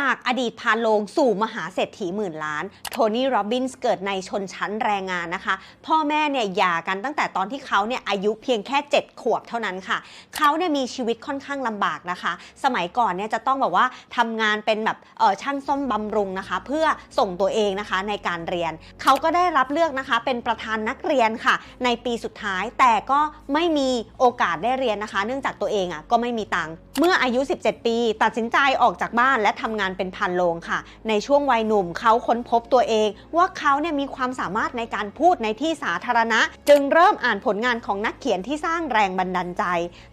จากอดีตพาโลงสู่มหาเศรษฐีหมื่นล้าน โทนี่ โรบินส์เกิดในชนชั้นแรงงานนะคะ พ่อแม่เนี่ยหย่ากันตั้งแต่ตอนที่เขาเนี่ยอายุเพียงแค่ 7 ขวบเท่านั้นค่ะ เขาเนี่ยมีชีวิตค่อนข้างลำบากนะคะ สมัยก่อนเนี่ยจะต้องแบบว่าทำงานเป็นแบบเออช่างซ่อมบำรุงนะคะ เพื่อส่งตัวเองนะคะในการเรียน เขาก็ได้รับเลือกนะคะ เป็นประธานนักเรียนค่ะ ในปีสุดท้ายแต่ก็ไม่มีโอกาสได้เรียนนะคะ เนื่องจากตัวเองอะก็ไม่มีตังค์เมื่ออายุ 17 ปี ตัดสินใจออกจากบ้านและทำงานเป็นพันโลงค่ะ ในช่วงวัยหนุ่มเขาค้นพบตัวเอง ว่าเขาเนี่ยมีความสามารถในการพูดในที่สาธารณะ จึงเริ่มอ่านผลงานของนักเขียนที่สร้างแรงบันดาลใจ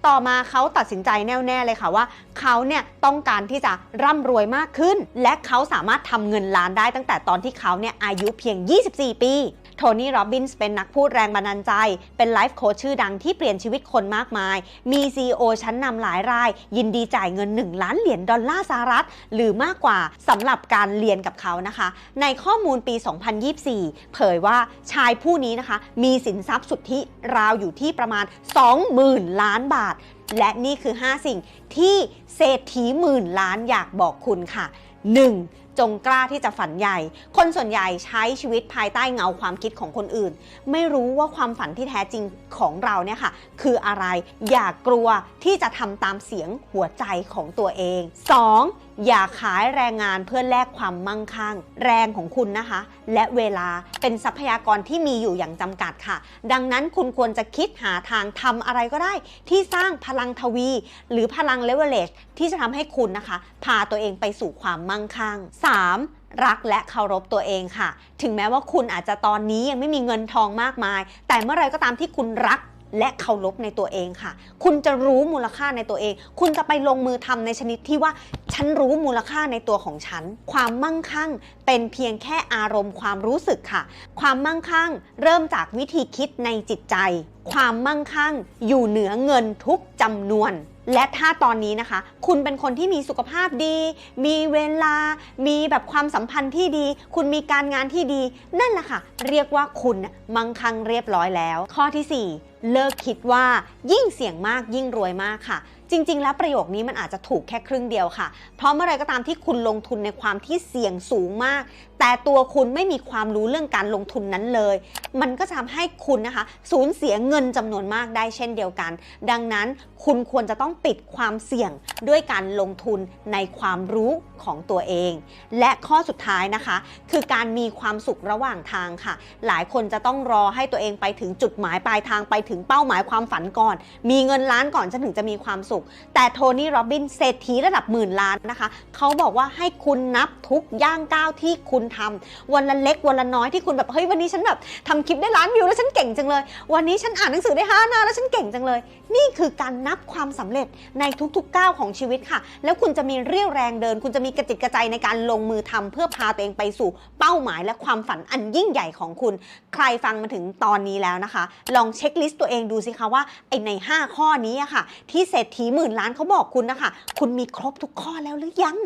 ต่อมาเขาตัดสินใจแน่วแน่เลยค่ะว่าเขาเนี่ยต้องการที่จะร่ำรวยมากขึ้น และเขาสามารถทำเงินล้านได้ตั้งแต่ตอนที่เขาเนี่ยอายุเพียง 24 ปี โทนี่ โรบินส์เป็นนักพูดแรงบันดาลใจ เป็นไลฟ์โค้ชชื่อดังที่เปลี่ยนชีวิตคนมากมาย มี CEO ชั้นนำหลายราย ยินดีจ่ายเงิน 1 ล้านเหรียญดอลลาร์สหรัฐ หรือมากกว่าสำหรับการเรียนกับเขานะคะ ในข้อมูลปี 2024 เผยว่าชายผู้นี้นะคะ มีสินทรัพย์สุทธิราวอยู่ที่ประมาณ 20,000 ล้านบาท และนี่คือ 5 สิ่งที่เศรษฐีหมื่นล้านอยากบอกคุณค่ะ 1. จงกล้าที่จะฝันใหญ่ คนส่วนใหญ่ใช้ชีวิตภายใต้เงาความคิดของคนอื่น ไม่รู้ว่าความฝันที่แท้จริงของเราเนี่ยค่ะ คืออะไร อย่ากลัวที่จะทำตามเสียงหัวใจของตัวเอง 2. อย่าขายแรงงานเพื่อแลกความมั่งคั่ง แรงของคุณนะคะ และเวลาเป็นทรัพยากรที่มีอยู่อย่างจำกัดค่ะ ดังนั้นคุณควรจะคิดหาทางทำอะไรก็ได้ ที่สร้างพลังทวี หรือพลังเลเวลเลชที่จะทำให้คุณนะคะ พาตัวเองไปสู่ความมั่งคั่ง 3. รักและเคารพตัวเองค่ะ ถึงแม้ว่าคุณอาจจะตอนนี้ยังไม่มีเงินทองมากมาย แต่เมื่อไรก็ตามที่คุณรักและเคารพในตัวเองค่ะ คุณจะรู้มูลค่าในตัวเอง คุณจะไปลงมือทำในชนิดที่ว่า ฉันรู้มูลค่าในตัวของฉัน ความมั่งคั่งเป็นเพียงแค่อารมณ์ความรู้สึกค่ะ ความมั่งคั่งเริ่มจากวิธีคิดในจิตใจ ความมั่งคั่งอยู่เหนือเงินทุกจำนวนและถ้าตอนนี้นะคะ คุณเป็นคนที่มีสุขภาพดี มีเวลา มีแบบความสัมพันธ์ที่ดี คุณมีการงานที่ดี นั่นแหละค่ะ เรียกว่าคุณมั่งคั่งเรียบร้อยแล้ว ข้อทีสี่ 4 เลิกคิดว่ายิ่งเสี่ยงมากยิ่งรวยมากค่ะ จริง ๆ แล้วประโยคนี้มันอาจจะถูกแค่ครึ่งเดียวค่ะ เพราะเมื่อไรก็ตามที่คุณลงทุนในความที่เสี่ยงสูงมาก แต่ตัวคุณไม่มีความรู้เรื่องการลงทุนนั้นเลย มันก็จะทำให้คุณนะคะ สูญเสียเงินจำนวนมากได้เช่นเดียวกัน ดังนั้นคุณควรจะต้องปิดความเสี่ยงด้วยการลงทุนในความรู้ของตัวเอง และข้อสุดท้ายนะคะ คือการมีความสุขระหว่างทางค่ะ หลายคนจะต้องรอให้ตัวเองไปถึงจุดหมายปลายทางไปถึงเป้าหมายความฝันก่อน มีเงินล้านก่อนฉันถึงจะมีความสุข แต่โทนี่โรบินเศรษฐีระดับหมื่นล้านนะคะ เขาบอกว่าให้คุณนับทุกย่างก้าวที่คุณทำวันละเล็กวันละน้อยที่คุณแบบเฮ้ยวันนี้ฉันแบบทำคลิปได้ล้านวิวแล้วฉันเก่งจังเลย วันนี้ฉันอ่านหนังสือได้ห้าหน้าแล้วฉันเก่งจังเลย นี่คือการนับความสำเร็จในทุกๆก้าวของชีวิตค่ะ แล้วคุณจะมีเรี่ยวแรงเดิน คุณจะมีกระจิตกระใจในการลงมือทำเพื่อพาตัวเองไปสู่เป้าหมายและความฝันอันยิ่งใหญ่ของคุณ ใครฟังมาถึงตอนนี้แล้วนะคะ ลองเช็คลิสต์ตัวเองดูสิคะว่าไอใน 5 ข้อนี้อะค่ะ ที่เศรษฐีหมื่นล้านเขาบอกคุณนะคะ คุณมีครบทุกข้อแล้วหรือยัง